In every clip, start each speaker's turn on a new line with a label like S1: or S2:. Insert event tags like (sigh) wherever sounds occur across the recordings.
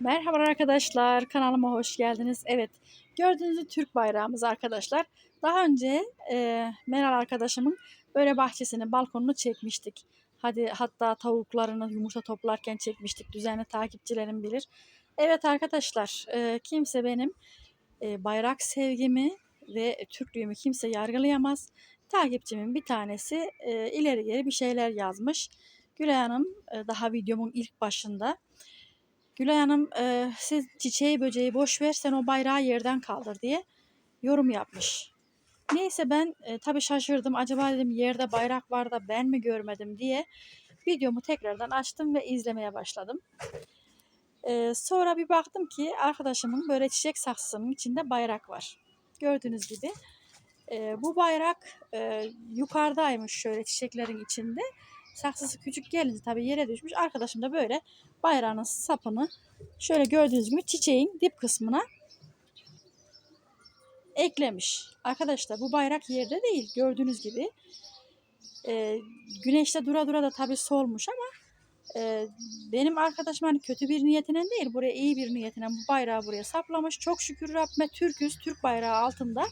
S1: Merhaba arkadaşlar, kanalıma hoş geldiniz. Evet, gördüğünüz Türk bayrağımız arkadaşlar. Daha önce e, Meral arkadaşımın böyle bahçesini, balkonunu çekmiştik. Hadi hatta tavuklarını yumurta toplarken çekmiştik. Düzenli takipçilerim bilir. Evet arkadaşlar, e, kimse benim e, bayrak sevgimi ve Türklüğümü kimse yargılayamaz. Takipçimin bir tanesi e, ileri geri bir şeyler yazmış. Gülay Hanım e, daha videomun ilk başında Gülay Hanım e, siz çiçeği böceği boş ver sen o bayrağı yerden kaldır diye yorum yapmış. Neyse ben e, tabii şaşırdım. Acaba dedim yerde bayrak var da ben mi görmedim diye videomu tekrardan açtım ve izlemeye başladım. E, sonra bir baktım ki arkadaşımın böyle çiçek saksısının içinde bayrak var. Gördüğünüz gibi e, bu bayrak e, yukarıdaymış şöyle çiçeklerin içinde. Saksısı küçük gelince tabii yere düşmüş. Arkadaşım da böyle bayrağının sapını şöyle gördüğünüz gibi çiçeğin dip kısmına eklemiş. Arkadaşlar bu bayrak yerde değil gördüğünüz gibi. E, güneşte dura dura da tabii solmuş ama e, benim arkadaşım hani kötü bir niyetine değil buraya iyi bir niyetine bu bayrağı buraya saplamış. Çok şükür Rabbime Türküz. Türk bayrağı altında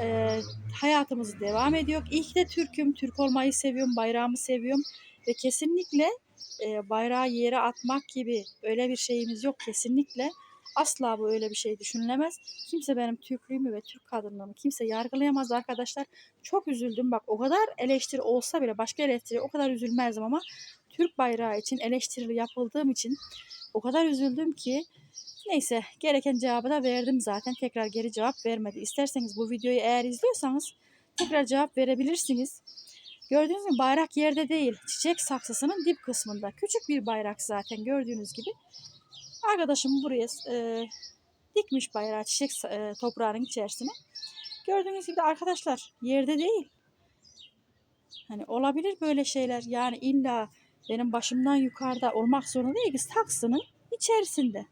S1: e, hayatımız devam ediyor. İlk de Türk'üm. Türk olmayı seviyorum. Bayrağımı seviyorum. Ve kesinlikle e, bayrağı yere atmak gibi öyle bir şeyimiz yok kesinlikle. Asla bu öyle bir şey düşünülemez. Kimse benim Türklüğümü ve Türk kadınlığımı kimse yargılayamaz arkadaşlar. Çok üzüldüm. Bak o kadar eleştiri olsa bile başka eleştiri o kadar üzülmezdim ama Türk bayrağı için eleştirili yapıldığım için o kadar üzüldüm ki neyse gereken cevabı da verdim zaten. Tekrar geri cevap vermedi. İsterseniz bu videoyu eğer izliyorsanız tekrar cevap verebilirsiniz. Gördüğünüz gibi bayrak yerde değil. Çiçek saksısının dip kısmında. Küçük bir bayrak zaten gördüğünüz gibi. Arkadaşım buraya e, dikmiş bayrağı çiçek e, toprağının içerisine. Gördüğünüz gibi arkadaşlar yerde değil. Hani olabilir böyle şeyler. Yani illa benim başımdan yukarıda olmak zorunda değil ki saksının içerisinde.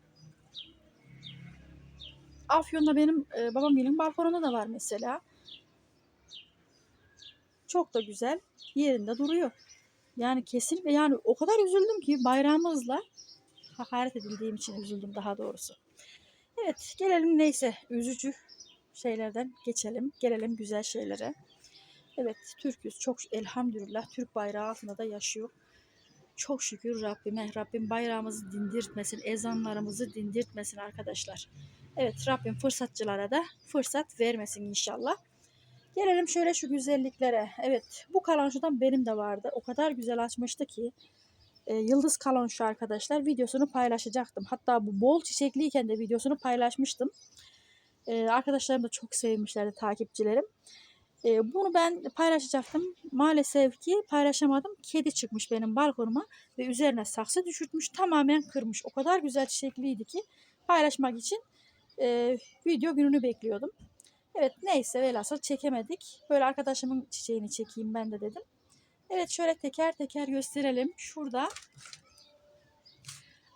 S1: Afyon'da benim e, babam gelin balkonunda da var mesela. Çok da güzel yerinde duruyor. Yani kesinlikle yani o kadar üzüldüm ki bayrağımızla hakaret edildiğim için üzüldüm daha doğrusu. Evet gelelim neyse üzücü şeylerden geçelim. Gelelim güzel şeylere. Evet Türk'üz. Çok elhamdülillah Türk bayrağı altında da yaşıyor. Çok şükür Rabbime. Rabbim bayrağımızı dindirtmesin. Ezanlarımızı dindirtmesin arkadaşlar. Evet Rabbim fırsatçılara da fırsat vermesin inşallah. Gelelim şöyle şu güzelliklere. Evet bu kalonşudan benim de vardı. O kadar güzel açmıştı ki. E, Yıldız kalonşu arkadaşlar videosunu paylaşacaktım. Hatta bu bol çiçekliyken de videosunu paylaşmıştım. E, arkadaşlarım da çok sevmişlerdi takipçilerim. E, bunu ben paylaşacaktım. Maalesef ki paylaşamadım. Kedi çıkmış benim balkonuma ve üzerine saksı düşürtmüş. Tamamen kırmış. O kadar güzel çiçekliydi ki paylaşmak için e, video gününü bekliyordum. Evet neyse velhasıl çekemedik. Böyle arkadaşımın çiçeğini çekeyim ben de dedim. Evet şöyle teker teker gösterelim. Şurada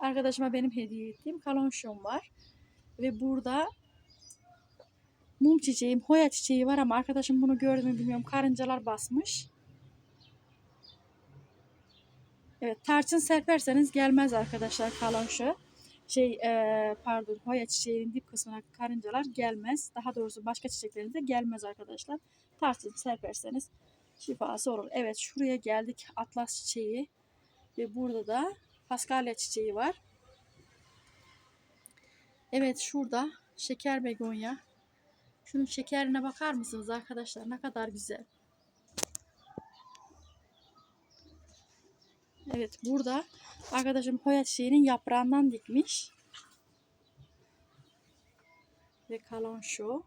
S1: arkadaşıma benim hediye ettiğim kalonşom var. Ve burada mum çiçeğim, hoya çiçeği var ama arkadaşım bunu gördü mü bilmiyorum. Karıncalar basmış. Evet tarçın serperseniz gelmez arkadaşlar kalonşo şey e, pardon hoya çiçeğinin dip kısmına karıncalar gelmez. Daha doğrusu başka çiçeklerin de gelmez arkadaşlar. Tarçın serperseniz şifası olur. Evet şuraya geldik atlas çiçeği ve burada da paskalya çiçeği var. Evet şurada şeker begonya. Şunun şekerine bakar mısınız arkadaşlar? Ne kadar güzel. Evet burada arkadaşım hoya çiçeğinin yaprağından dikmiş. Ve kalan şu.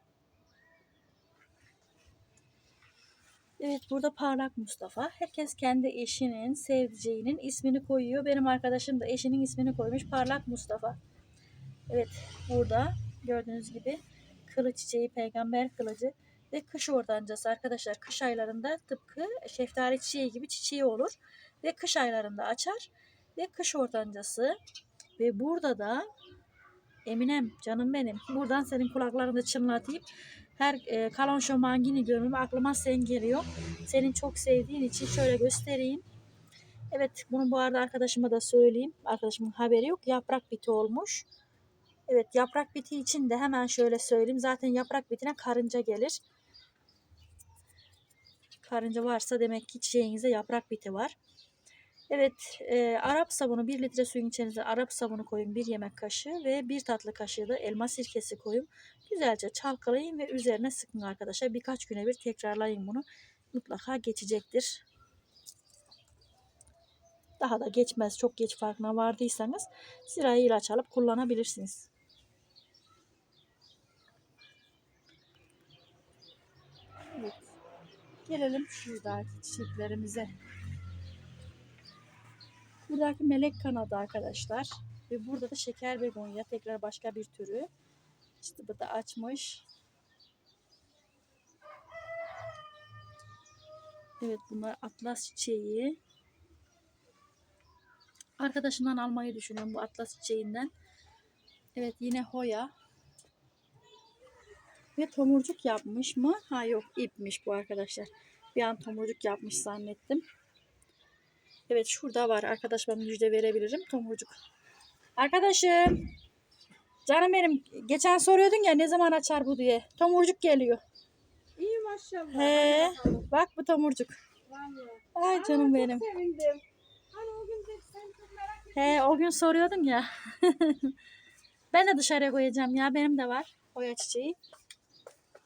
S1: Evet burada parlak Mustafa. Herkes kendi eşinin, sevdiceğinin ismini koyuyor. Benim arkadaşım da eşinin ismini koymuş. Parlak Mustafa. Evet burada gördüğünüz gibi kılıç çiçeği, peygamber kılıcı ve kış ortancası arkadaşlar. Kış aylarında tıpkı şeftali çiçeği gibi çiçeği olur ve kış aylarında açar ve kış ortancası ve burada da Eminem canım benim buradan senin kulaklarını çınlatayım her e, kalon şomangini görmem aklıma sen geliyor senin çok sevdiğin için şöyle göstereyim Evet bunu bu arada arkadaşıma da söyleyeyim. Arkadaşımın haberi yok. Yaprak biti olmuş. Evet yaprak biti için de hemen şöyle söyleyeyim. Zaten yaprak bitine karınca gelir. Karınca varsa demek ki çiçeğinizde yaprak biti var. Evet e, Arap sabunu 1 litre suyun içerisine Arap sabunu koyun 1 yemek kaşığı ve 1 tatlı kaşığı da elma sirkesi koyun. Güzelce çalkalayın ve üzerine sıkın arkadaşlar. Birkaç güne bir tekrarlayın bunu. Mutlaka geçecektir. Daha da geçmez. Çok geç farkına vardıysanız sırayı ilaç alıp kullanabilirsiniz. Gelelim şuradaki çiçeklerimize. Buradaki melek kanadı arkadaşlar. Ve burada da şeker begonya. Tekrar başka bir türü. İşte bu da açmış. Evet bunlar atlas çiçeği. Arkadaşımdan almayı düşünüyorum bu atlas çiçeğinden. Evet yine hoya. Ve tomurcuk yapmış mı? Ha yok ipmiş bu arkadaşlar. Bir an tomurcuk yapmış zannettim. Evet şurada var. Arkadaşıma müjde verebilirim. Tomurcuk. Arkadaşım. Canım benim. Geçen soruyordun ya ne zaman açar bu diye. Tomurcuk geliyor.
S2: İyi maşallah.
S1: He. Bak bu tomurcuk.
S2: Vallahi.
S1: Ay canım
S2: Aa,
S1: benim.
S2: Sevindim. Hani o gün de sen çok merak ettin.
S1: He o gün soruyordun ya. (laughs) ben de dışarıya koyacağım ya. Benim de var. Oya çiçeği.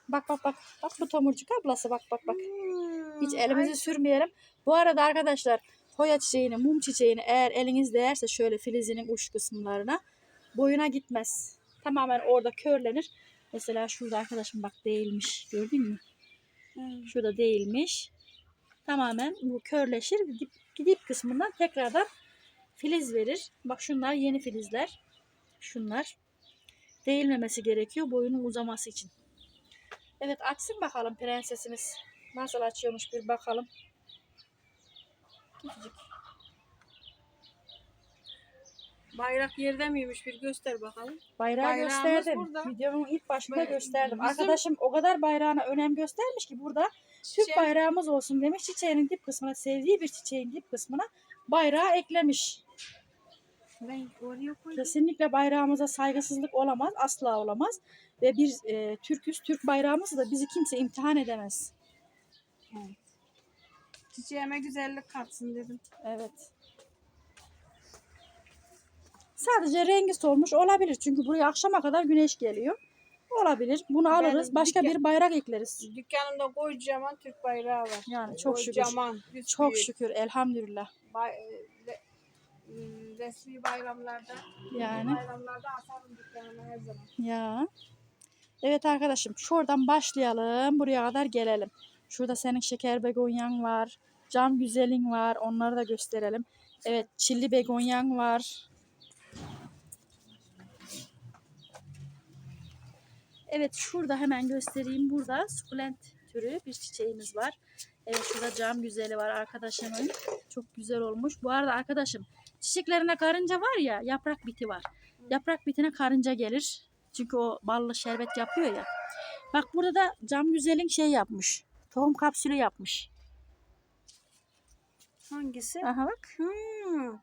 S1: Bak bak bak. Bak bu tomurcuk ablası bak bak bak. Hiç
S2: Hmm,
S1: elimizi
S2: ay,
S1: sürmeyelim. Bu arada arkadaşlar hoya çiçeğini, mum çiçeğini eğer eliniz değerse şöyle filizinin uç kısımlarına boyuna gitmez. Tamamen orada körlenir. Mesela şurada arkadaşım bak değilmiş. Gördün mü?
S2: hmm.
S1: Şurada değilmiş. Tamamen bu körleşir. Gidip, gidip kısmından tekrardan filiz verir. Bak şunlar yeni filizler. Şunlar. Değilmemesi gerekiyor boyunun uzaması için. Evet açsın bakalım prensesimiz. Nasıl açıyormuş bir bakalım. Küçücük.
S2: Bayrak yerde miymiş bir göster bakalım.
S1: Bayrağı
S2: Bayrağımız
S1: gösterdim.
S2: burada.
S1: Videomun ilk başında gösterdim.
S2: bizim-
S1: Arkadaşım o kadar bayrağına önem göstermiş ki burada Türk
S2: Çiçeği-
S1: bayrağımız olsun demiş. Çiçeğinin dip kısmına, sevdiği bir çiçeğin dip kısmına bayrağı eklemiş.
S2: Ben oraya koydum.
S1: Kesinlikle bayrağımıza saygısızlık olamaz, asla olamaz. Ve bir e, Türküz, Türk bayrağımızı da bizi kimse imtihan edemez.
S2: Çiçeğime güzellik katsın dedim.
S1: Evet. Sadece rengi solmuş olabilir. Çünkü buraya akşama kadar güneş geliyor. Olabilir. Bunu
S2: Ben
S1: alırız. Başka
S2: dükkan-
S1: bir bayrak ekleriz.
S2: Dükkanımda kocaman Türk bayrağı var.
S1: Yani çok şükür.
S2: Kocaman.
S1: Çok
S2: büyük.
S1: şükür. Elhamdülillah.
S2: Bay, e, re- e, resmi bayramlarda,
S1: Yani.
S2: bayramlarda asarım dükkanıma her zaman.
S1: Ya. Evet arkadaşım şuradan başlayalım. Buraya kadar gelelim. Şurada senin şeker begonyan var. Cam güzelin var. Onları da gösterelim. Evet çilli begonyan var. Evet şurada hemen göstereyim. Burada sukulent türü bir çiçeğimiz var. Evet şurada cam güzeli var arkadaşımın. Çok güzel olmuş. Bu arada arkadaşım çiçeklerine karınca var ya yaprak biti var. Yaprak bitine karınca gelir. Çünkü o ballı şerbet yapıyor ya. Bak burada da cam güzelin şey yapmış. Tohum kapsülü yapmış.
S2: Hangisi?
S1: Aha bak.
S2: Hmm.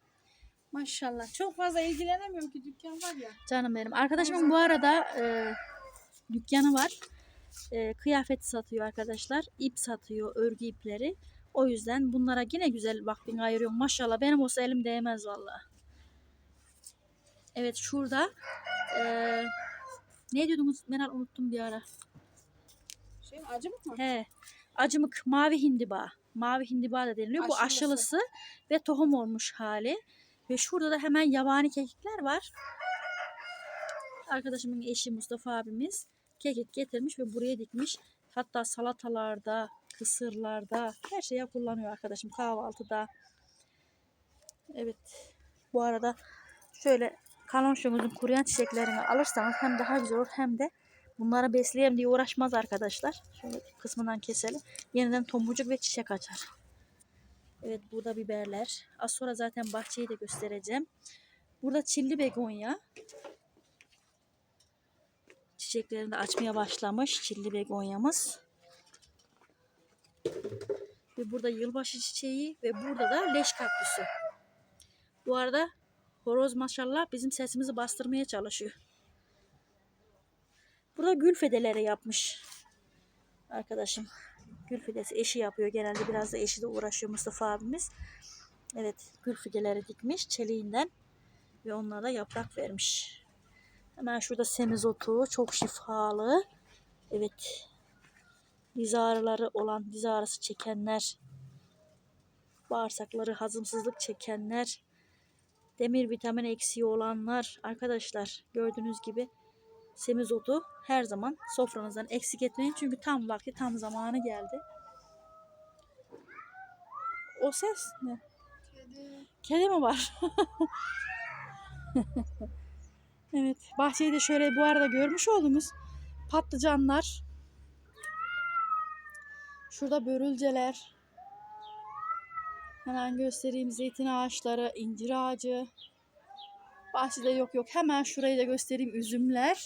S2: Maşallah. Çok fazla ilgilenemiyorum ki dükkan var ya.
S1: Canım benim. Arkadaşımın bu arada e, dükkanı var. E, kıyafet satıyor arkadaşlar. İp satıyor. Örgü ipleri. O yüzden bunlara yine güzel vaktini ayırıyorum. Maşallah benim olsa elim değmez valla. Evet şurada e, ne diyordunuz Meral unuttum bir ara.
S2: Şey acımık mı?
S1: He. Acımık mavi hindiba. Mavi hindiba da deniliyor. Bu
S2: Aşılısı.
S1: aşılısı ve tohum olmuş hali. Ve şurada da hemen yabani kekikler var. Arkadaşımın eşi Mustafa abimiz kekik getirmiş ve buraya dikmiş. Hatta salatalarda, kısırlarda her şeye kullanıyor arkadaşım kahvaltıda. Evet. Bu arada şöyle kalonşomuzun kuruyan çiçeklerini alırsanız hem daha güzel olur hem de bunları besleyeyim diye uğraşmaz arkadaşlar. Şöyle kısmından keselim. Yeniden tomurcuk ve çiçek açar. Evet burada biberler. Az sonra zaten bahçeyi de göstereceğim. Burada çilli begonya. Çiçeklerini de açmaya başlamış çilli begonyamız. Ve burada yılbaşı çiçeği ve burada da leş kaktüsü. Bu arada horoz maşallah bizim sesimizi bastırmaya çalışıyor. Burada gül fedeleri yapmış arkadaşım. Gül fidesi eşi yapıyor genelde biraz da eşi de uğraşıyor Mustafa abimiz. Evet gül fideleri dikmiş çeliğinden ve onlara da yaprak vermiş. Hemen şurada semizotu çok şifalı. Evet diz ağrıları olan diz ağrısı çekenler bağırsakları hazımsızlık çekenler demir vitamin eksiği olanlar arkadaşlar gördüğünüz gibi semizotu her zaman sofranızdan eksik etmeyin çünkü tam vakti tam zamanı geldi. O ses ne?
S2: Kedi.
S1: Kedi mi var? (laughs) evet. Bahçeyi de şöyle bu arada görmüş oldunuz. Patlıcanlar. Şurada börülceler. Hemen göstereyim. Zeytin ağaçları, incir ağacı. Bahçede yok yok. Hemen şurayı da göstereyim. Üzümler.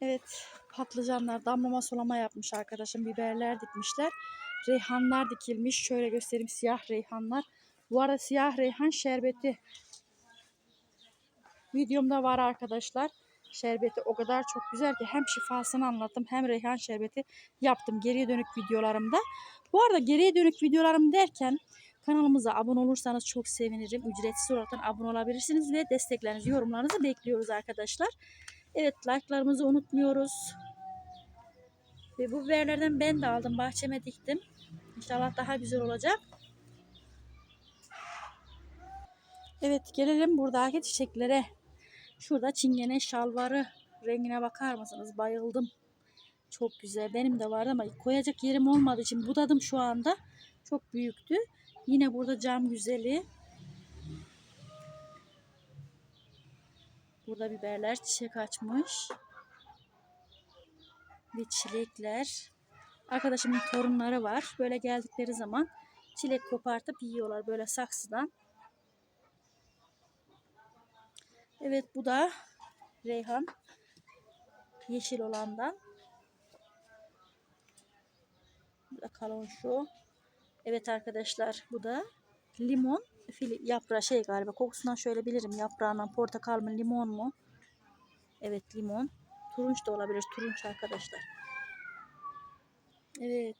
S1: Evet, patlıcanlar damlama sulama yapmış arkadaşım. Biberler dikmişler. Reyhanlar dikilmiş. Şöyle göstereyim siyah reyhanlar. Bu arada siyah reyhan şerbeti videomda var arkadaşlar. Şerbeti o kadar çok güzel ki hem şifasını anlattım hem reyhan şerbeti yaptım geriye dönük videolarımda. Bu arada geriye dönük videolarım derken kanalımıza abone olursanız çok sevinirim. Ücretsiz olarak abone olabilirsiniz ve desteklerinizi, yorumlarınızı bekliyoruz arkadaşlar. Evet like'larımızı unutmuyoruz. Ve bu biberlerden ben de aldım. Bahçeme diktim. İnşallah daha güzel olacak. Evet gelelim buradaki çiçeklere. Şurada çingene şalvarı. Rengine bakar mısınız? Bayıldım. Çok güzel. Benim de vardı ama koyacak yerim olmadığı için budadım şu anda. Çok büyüktü. Yine burada cam güzeli. Burada biberler çiçek açmış. Ve çilekler. Arkadaşımın torunları var. Böyle geldikleri zaman çilek kopartıp yiyorlar böyle saksıdan. Evet bu da reyhan. Yeşil olandan. Bu da kalon şu. Evet arkadaşlar bu da limon yaprağı şey galiba kokusundan şöyle bilirim yaprağından portakal mı limon mu? Evet limon. Turunç da olabilir turunç arkadaşlar. Evet.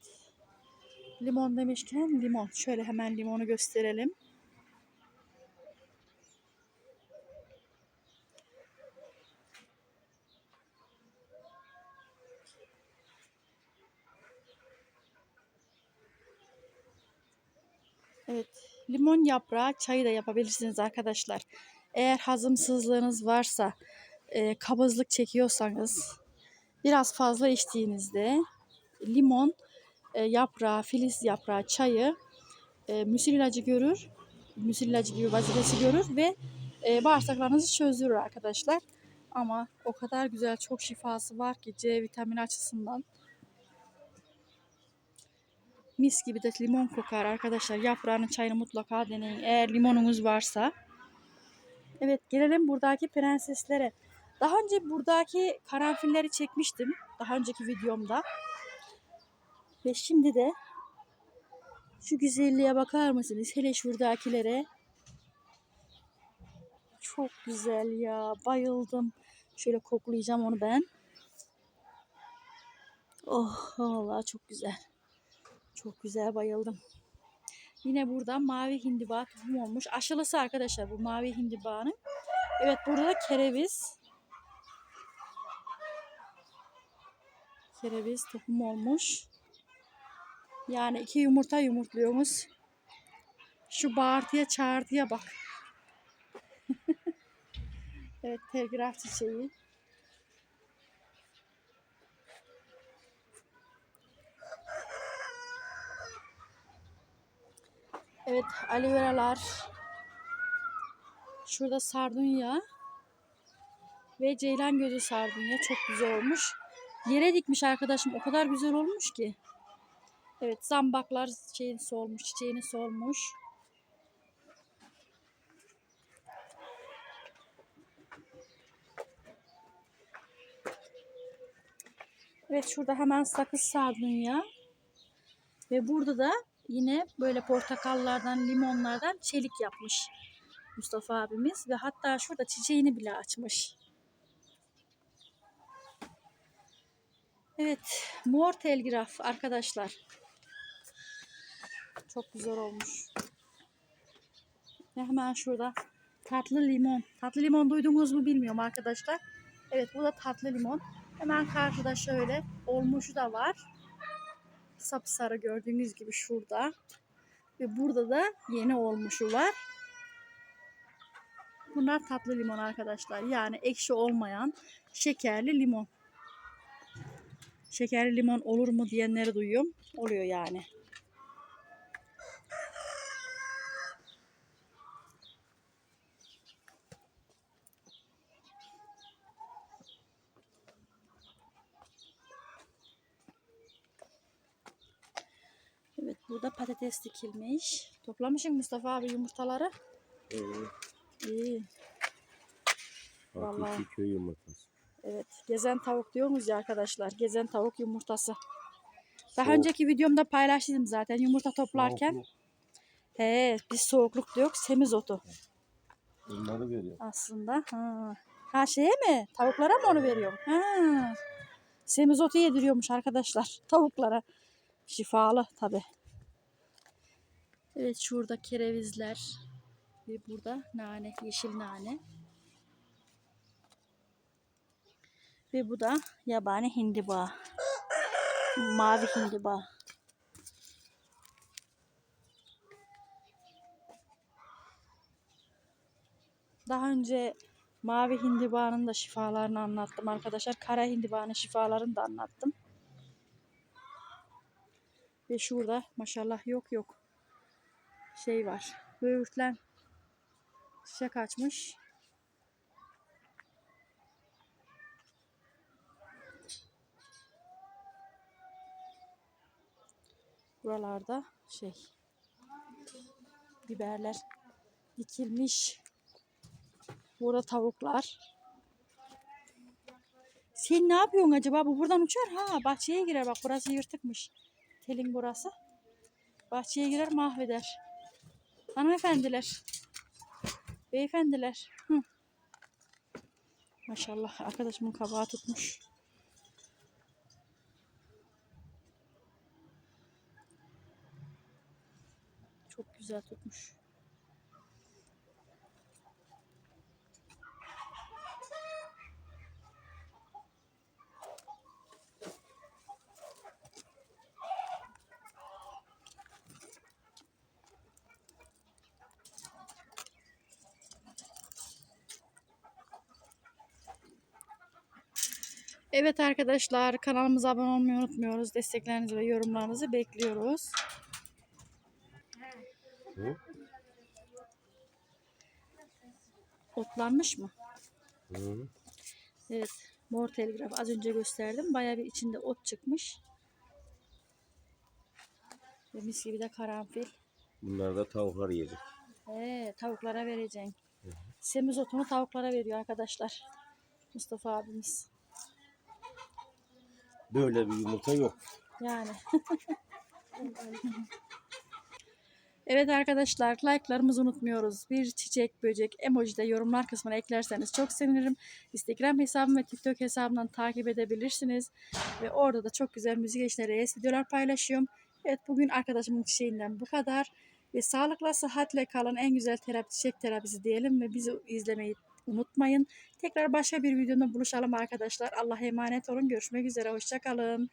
S1: Limon demişken limon. Şöyle hemen limonu gösterelim. Evet, limon yaprağı çayı da yapabilirsiniz arkadaşlar. Eğer hazımsızlığınız varsa, e, kabızlık çekiyorsanız, biraz fazla içtiğinizde limon e, yaprağı, filiz yaprağı çayı e, müsil ilacı görür, müsil ilacı gibi vazifesi görür ve e, bağırsaklarınızı çözdürür arkadaşlar. Ama o kadar güzel, çok şifası var ki C vitamini açısından. Mis gibi de limon kokar arkadaşlar. Yaprağının çayını mutlaka deneyin. Eğer limonunuz varsa. Evet gelelim buradaki prenseslere. Daha önce buradaki karanfilleri çekmiştim. Daha önceki videomda. Ve şimdi de şu güzelliğe bakar mısınız? Hele şuradakilere. Çok güzel ya. Bayıldım. Şöyle koklayacağım onu ben. Oh vallahi çok güzel. Çok güzel bayıldım. Yine burada mavi hindiba tohum olmuş. Aşılısı arkadaşlar bu mavi hindibanın. Evet burada da kereviz. Kereviz tohum olmuş. Yani iki yumurta yumurtluyoruz. Şu bağırtıya çağırtıya bak. (laughs) evet telgraf çiçeği. Evet aloe veralar. Şurada sardunya. Ve ceylan gözü sardunya. Çok güzel olmuş. Yere dikmiş arkadaşım. O kadar güzel olmuş ki. Evet zambaklar şeyini solmuş. Çiçeğini solmuş. Evet şurada hemen sakız sardunya. Ve burada da yine böyle portakallardan, limonlardan çelik yapmış Mustafa abimiz. Ve hatta şurada çiçeğini bile açmış. Evet, mor telgraf arkadaşlar. Çok güzel olmuş. Ve hemen şurada tatlı limon. Tatlı limon duydunuz mu bilmiyorum arkadaşlar. Evet bu da tatlı limon. Hemen karşıda şöyle olmuşu da var. Sapsarı gördüğünüz gibi şurada. Ve burada da yeni olmuşu var. Bunlar tatlı limon arkadaşlar. Yani ekşi olmayan şekerli limon. Şekerli limon olur mu diyenleri duyuyorum. Oluyor yani. Evet burada patates dikilmiş. Toplamışsın Mustafa abi yumurtaları.
S3: Ee,
S1: İyi. Vallahi.
S3: köy yumurtası.
S1: Evet. Gezen tavuk diyoruz ya arkadaşlar. Gezen tavuk yumurtası. Daha
S3: Soğuk.
S1: önceki videomda paylaştım zaten yumurta toplarken.
S3: Soğukluk,
S1: He, biz soğukluk diyoruz. Semizotu
S3: Bunları veriyor.
S1: aslında. Ha. ha şeye mi? Tavuklara mı onu veriyorum? Ha. Semizotu yediriyormuş arkadaşlar (laughs) tavuklara. Şifalı tabi. Evet şurada kerevizler. Ve burada nane, yeşil nane. Ve bu da yabani hindiba. Mavi hindiba. Daha önce mavi hindibanın da şifalarını anlattım arkadaşlar. Kara hindibanın şifalarını da anlattım. Ve şurada maşallah yok yok şey var. Böğürtlen çiçek açmış. Buralarda şey biberler dikilmiş. Burada tavuklar. Sen ne yapıyorsun acaba? Bu buradan uçar ha. Bahçeye girer bak burası yırtıkmış. Telin burası. Bahçeye girer mahveder. Hanımefendiler. Beyefendiler. Hı. Maşallah arkadaşımın kabağı tutmuş. Çok güzel tutmuş. Evet arkadaşlar kanalımıza abone olmayı unutmuyoruz. Desteklerinizi ve yorumlarınızı bekliyoruz.
S3: Hı?
S1: Otlanmış mı?
S3: Hı.
S1: Evet. Mor telgraf az önce gösterdim. Bayağı bir içinde ot çıkmış. Ve mis gibi de karanfil.
S3: Bunlar da tavuklar yiyecek.
S1: Ee, tavuklara vereceksin. Semizotunu tavuklara veriyor arkadaşlar. Mustafa abimiz.
S3: Böyle bir yumurta yok.
S1: Yani. (laughs) evet arkadaşlar like'larımızı unutmuyoruz. Bir çiçek, böcek, emoji de yorumlar kısmına eklerseniz çok sevinirim. Instagram hesabım ve TikTok hesabımdan takip edebilirsiniz. Ve orada da çok güzel müzik reels videolar paylaşıyorum. Evet bugün arkadaşımın çiçeğinden bu kadar. Ve sağlıkla, sıhhatle kalın en güzel terapi çiçek terapisi diyelim ve bizi izlemeyi unutmayın. Tekrar başka bir videoda buluşalım arkadaşlar. Allah'a emanet olun. Görüşmek üzere. Hoşçakalın.